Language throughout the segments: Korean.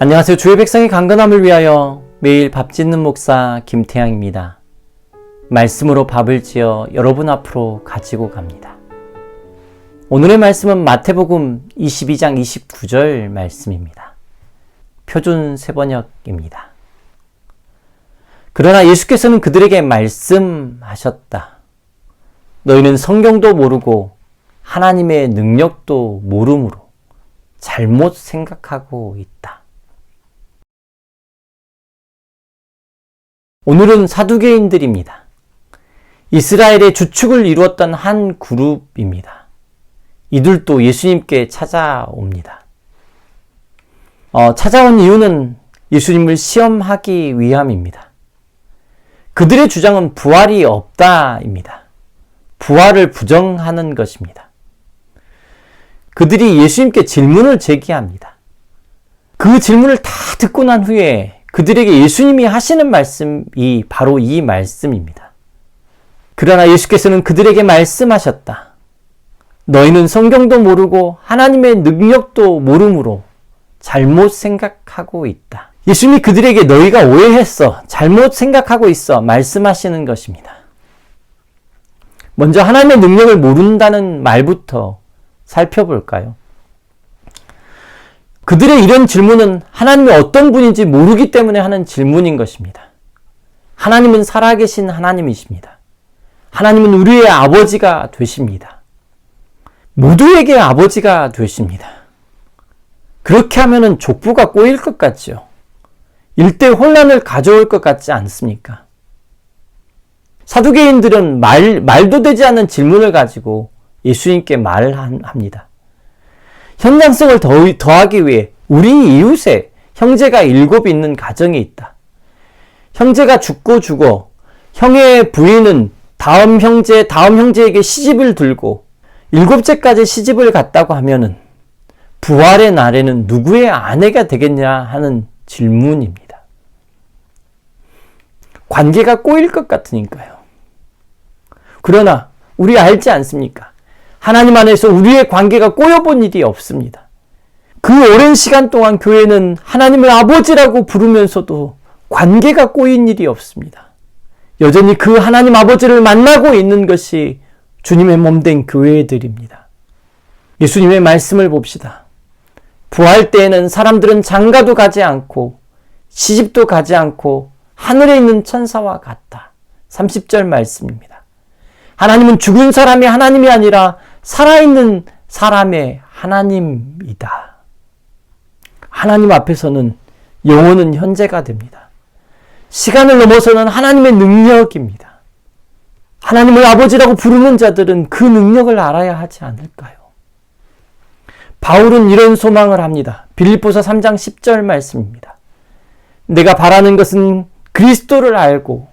안녕하세요. 주의 백성의 강건함을 위하여 매일 밥 짓는 목사 김태양입니다. 말씀으로 밥을 지어 여러분 앞으로 가지고 갑니다. 오늘의 말씀은 마태복음 22장 29절 말씀입니다. 표준 세번역입니다. 그러나 예수께서는 그들에게 말씀하셨다. 너희는 성경도 모르고 하나님의 능력도 모름으로 잘못 생각하고 있다. 오늘은 사두개인들입니다. 이스라엘의 주축을 이루었던 한 그룹입니다. 이들도 예수님께 찾아옵니다. 어, 찾아온 이유는 예수님을 시험하기 위함입니다. 그들의 주장은 부활이 없다입니다. 부활을 부정하는 것입니다. 그들이 예수님께 질문을 제기합니다. 그 질문을 다 듣고 난 후에 그들에게 예수님이 하시는 말씀이 바로 이 말씀입니다. 그러나 예수께서는 그들에게 말씀하셨다. 너희는 성경도 모르고 하나님의 능력도 모르므로 잘못 생각하고 있다. 예수님이 그들에게 너희가 오해했어. 잘못 생각하고 있어. 말씀하시는 것입니다. 먼저 하나님의 능력을 모른다는 말부터 살펴볼까요? 그들의 이런 질문은 하나님이 어떤 분인지 모르기 때문에 하는 질문인 것입니다. 하나님은 살아계신 하나님이십니다. 하나님은 우리의 아버지가 되십니다. 모두에게 아버지가 되십니다. 그렇게 하면은 족부가 꼬일 것 같죠. 일대 혼란을 가져올 것 같지 않습니까? 사두개인들은 말, 말도 되지 않는 질문을 가지고 예수님께 말을 합니다. 현장성을 더, 더하기 위해 우리 이웃에 형제가 일곱 있는 가정이 있다. 형제가 죽고 죽어 형의 부인은 다음 형제, 다음 형제에게 시집을 들고 일곱째까지 시집을 갔다고 하면은 부활의 날에는 누구의 아내가 되겠냐 하는 질문입니다. 관계가 꼬일 것 같으니까요. 그러나 우리 알지 않습니까? 하나님 안에서 우리의 관계가 꼬여본 일이 없습니다. 그 오랜 시간 동안 교회는 하나님을 아버지라고 부르면서도 관계가 꼬인 일이 없습니다. 여전히 그 하나님 아버지를 만나고 있는 것이 주님의 몸된 교회들입니다. 예수님의 말씀을 봅시다. 부활 때에는 사람들은 장가도 가지 않고 시집도 가지 않고 하늘에 있는 천사와 같다. 30절 말씀입니다. 하나님은 죽은 사람이 하나님이 아니라 살아있는 사람의 하나님이다. 하나님 앞에서는 영혼은 현재가 됩니다. 시간을 넘어서는 하나님의 능력입니다. 하나님을 아버지라고 부르는 자들은 그 능력을 알아야 하지 않을까요? 바울은 이런 소망을 합니다. 빌립보서 3장 10절 말씀입니다. 내가 바라는 것은 그리스도를 알고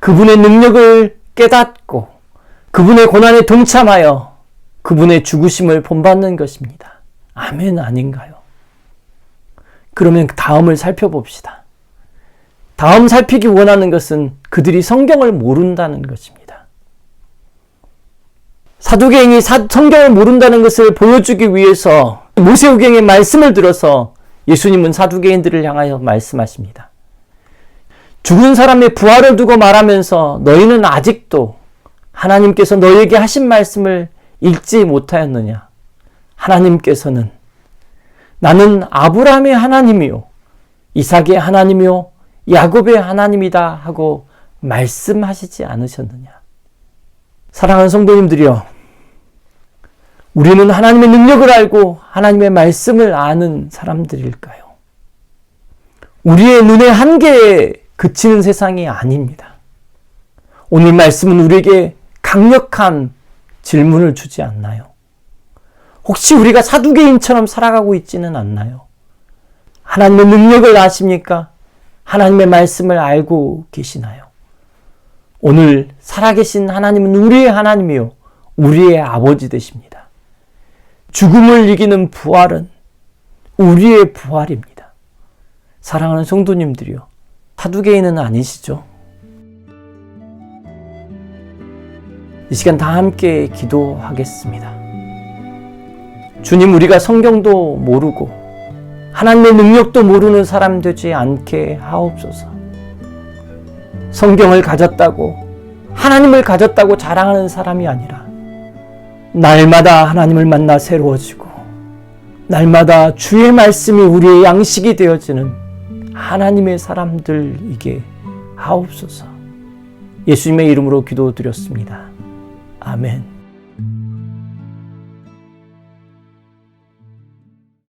그분의 능력을 깨닫고 그분의 고난에 동참하여 그분의 죽으심을 본받는 것입니다. 아멘 아닌가요? 그러면 다음을 살펴봅시다. 다음 살피기 원하는 것은 그들이 성경을 모른다는 것입니다. 사두개인이 사, 성경을 모른다는 것을 보여주기 위해서 모세오경의 말씀을 들어서 예수님은 사두개인들을 향하여 말씀하십니다. 죽은 사람의 부활을 두고 말하면서 너희는 아직도 하나님께서 너희에게 하신 말씀을 읽지 못하였느냐? 하나님께서는 나는 아브라함의 하나님이요, 이삭의 하나님이요, 야곱의 하나님이다 하고 말씀하시지 않으셨느냐? 사랑하는 성도님들이요. 우리는 하나님의 능력을 알고 하나님의 말씀을 아는 사람들일까요? 우리의 눈의 한계에 그치는 세상이 아닙니다. 오늘 말씀은 우리에게 강력한 질문을 주지 않나요? 혹시 우리가 사두개인처럼 살아가고 있지는 않나요? 하나님의 능력을 아십니까? 하나님의 말씀을 알고 계시나요? 오늘 살아계신 하나님은 우리의 하나님이요. 우리의 아버지 되십니다. 죽음을 이기는 부활은 우리의 부활입니다. 사랑하는 성도님들이요. 사두개인은 아니시죠? 이 시간 다 함께 기도하겠습니다. 주님, 우리가 성경도 모르고 하나님의 능력도 모르는 사람 되지 않게 하옵소서. 성경을 가졌다고, 하나님을 가졌다고 자랑하는 사람이 아니라, 날마다 하나님을 만나 새로워지고, 날마다 주의 말씀이 우리의 양식이 되어지는 하나님의 사람들이게 하옵소서. 예수님의 이름으로 기도드렸습니다. 아멘.